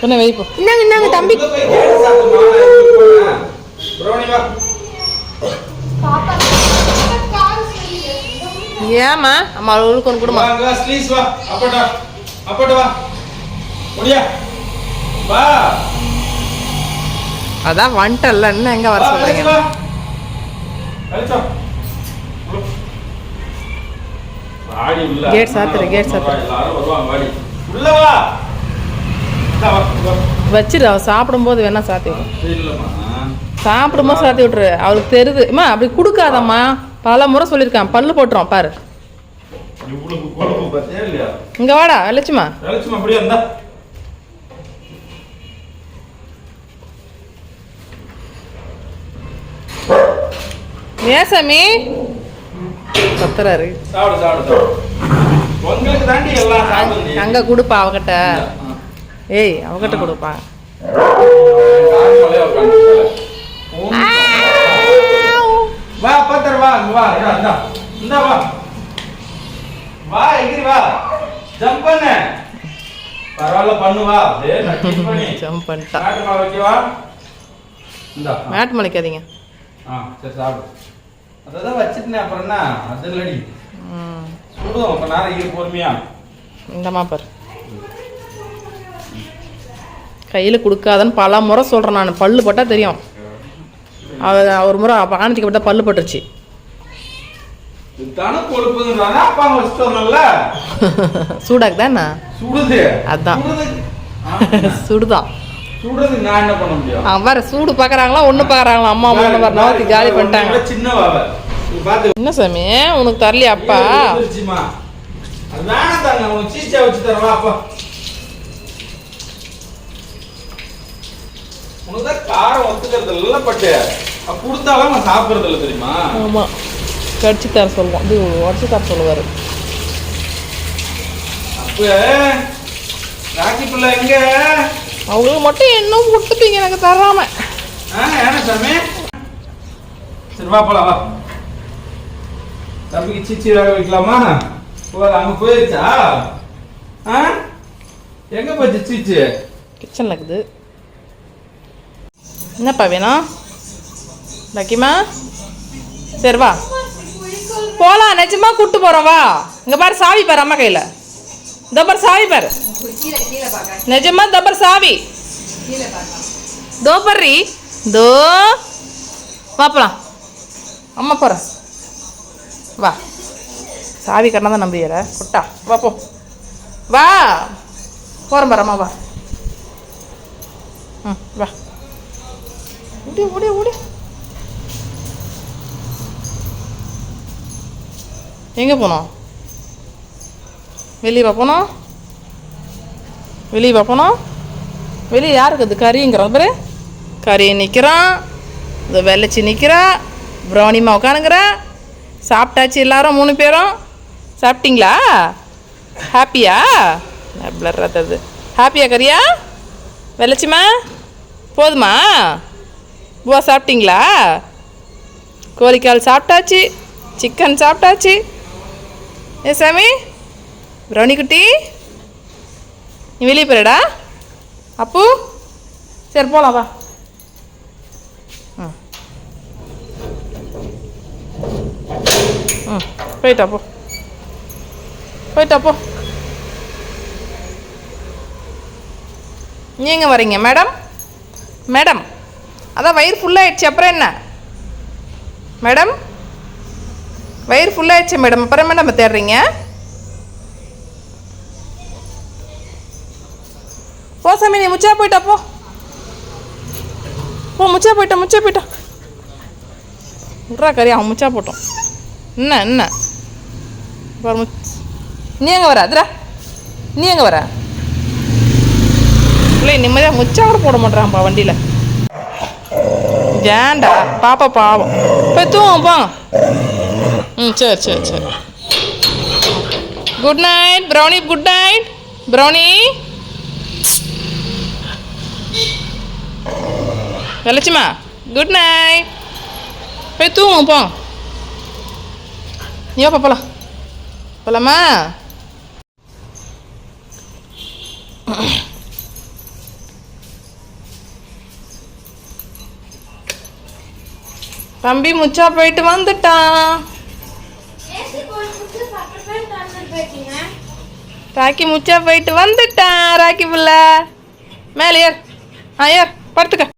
கொஞ்சம் வைப்போம் இந்தாங்க இந்தாங்க தம்பி. ஏம்மா அம்மா அவளுக்கு ஒன்று கொடுமா அங்க வா, ஸ்லீஸ் வா. அப்பாட்ட. அப்பாட்ட வா. முடியா. வா. அதான் வந்துட்டல்ல இன்னும் எங்கே வர வா, உள்ள வா. இந்தா வா, வா. வச்சிரு சாப்பிடும்போது வேணா சாத்தி விடு. இல்லம்மா. சாப்பிடும்போது சாத்தி விட்டுரு. அவளுக்கு தெரியுது அம்மா அப்படி கொடுக்காதம்மா. பல முறை சொல்லியிருக்கான். பல்லு போட்டுரும் பாரு? இங்கே வாடா அப்படியே இந்தா. ஏசாமி கத்துறாரு. அங்கே கொடுப்பா அவகிட்ட. ஏய் அவகிட்ட கொடுப்பா. வா பத்தர் வா இங்க வா இந்தா, இந்தா. இந்தா வா. வா எகிரி வா. ஜம்ப் பண்ணு. பரவாயில்ல பண்ணு வா. அப்படியே நக்கிட்டு பண்ணி. ஜம்ப் பண்ணிட்டா. மேட் மலிக்காதீங்க ஆ சரி சாப்பிடு. அதான் வச்சிருந்தேன் அப்புறம் என்ன? அது இல்லடி சுடுவோம் அப்ப நேரம் இரு பொறுமையா? இந்தம்மா பாரு. கையில் கொடுக்காதன்னு பல முறை சொல்கிறேன் நான். பல்லு பட்டா தெரியும். ஒரு முறை அப்போ ஆனந்திக்கு பட்டா பல்லு பட்டுருச்சு. இதுதானே கொழுப்புங்கிறாங்க அப்பா அங்க வச்சுட்டு வரணும்ல சூடாக்கு தானே சுடுது. அதான். சுடுதான். நான் என்ன பண்ண முடியும்? அவன் வேற சூடு பார்க்குறாங்களா ஒன்று பார்க்குறாங்களா அம்மா ஒன்று வர நோத்தி காலி பண்ணிட்டாங்க. சின்ன வாவ என்ன சாமி? உனக்கு தரலையா அப்பா. அது வேணாம் தாங்க உனக்கு சீச்சா வச்சு தரவா அப்பா. உனக்கு தான் காரம் ஒத்துக்கிறது இல்ல பட்டு. அப்ப கொடுத்தாலும் நான் சாப்பிடுறது இல்ல தெரியுமா? ஆமாம் கடிச்சு தர சொல்லுவோம் இது உடச்சி தர சொல்லுவார். அப்ப ராக்கி பிள்ளை எங்க? அவங்களுக்கு மட்டும் இன்னும் கொடுத்துட்டீங்க எனக்கு தராம. சரி வா போலாம் வா. தம்பிக்கு சீச்சி வேக வைக்கலாமா? போ அங்க போயிருச்சா ஆ? எங்க போச்சு சீச்சி கிச்சனில் இருக்குது. என்னப்பா வேணும்? லக்கிமா? சரி வா. போகலாம் நிஜமா கூட்டு போகிறோம் வா. இங்கே பாரு சாவி பாரு அம்மா கையில். தபர் சாவி பாரு நிஜமா தபர் சாவி தோ பர்றி தோ பார்ப்பலாம் அம்மா போகிறேன் வா சாவி கண்ணா தான் நம்பியற குட்டா வா போ வா போகிறேன் பாரு அம்மா வா ம் வா ஓடி ஓடி ஓடி எங்கே போனோம் வெளியே பார்ப்போனா வெளியே பார்ப்போனா வெளியே யாருக்கு அது கறிங்கிறான் பாரு. கறி நிற்கிறான் இந்த வெள்ளச்சி நிற்கிறா பிரௌனிமா உட்காந்துக்கிறா சாப்பிட்டாச்சு எல்லாரும் மூணு பேரும். சாப்பிட்டீங்களா? ஹாப்பியா? பிளர்றது ஹாப்பியா கறியா வெள்ளச்சிமா போதுமா? பூவா சாப்பிட்டீங்களா? கோழிக்கால் சாப்பிட்டாச்சு. சிக்கன் சாப்பிட்டாச்சு. ஏ சாமி? ப்ரௌனி குட்டி நீ வெளியே போயிடா அப்பு சரி போகலாம் வா. ம். ம் போயிட்டா போ. போயிட்டா போ. நீங்கள் வரீங்க மேடம்? மேடம் அதான் வயிறு ஃபுல்லாகிடுச்சு அப்புறம் என்ன? மேடம் வயிறு ஃபுல்லாகிடுச்சு மேடம். அப்புறம் மேடம் தேடுறீங்க? போ சாமி நீ முச்சா போயிட்டா போ. போ முச்சா போயிட்டா முச்சா போயிட்டா. விட்றா கறி அவன் முச்சா போட்டோம் என்ன என்ன? முச் நீ எங்கே வர? அதுரா. நீ எங்கே வர? இல்லை நிம்மதியாக முச்சா கூட போட மாட்டேறான்ப்பா வண்டியில். ஏண்டா பாப்பா பாவம். போய் தூங்கும் போ. ம் சரி சரி சரி. Good night brownie good night brownie வெள்ளச்சிமா good night போய் தூங்கும் போ. நீ வாப்பா போலாம். போலாமா? தம்பி முச்சா போயிட்டு வந்துட்டான் ராக்கி முச்சா போயிட்டு வந்துட்டான் ராக்கி புள்ள. மேலே ஏர் ஆ ஏர் படுத்துக்க.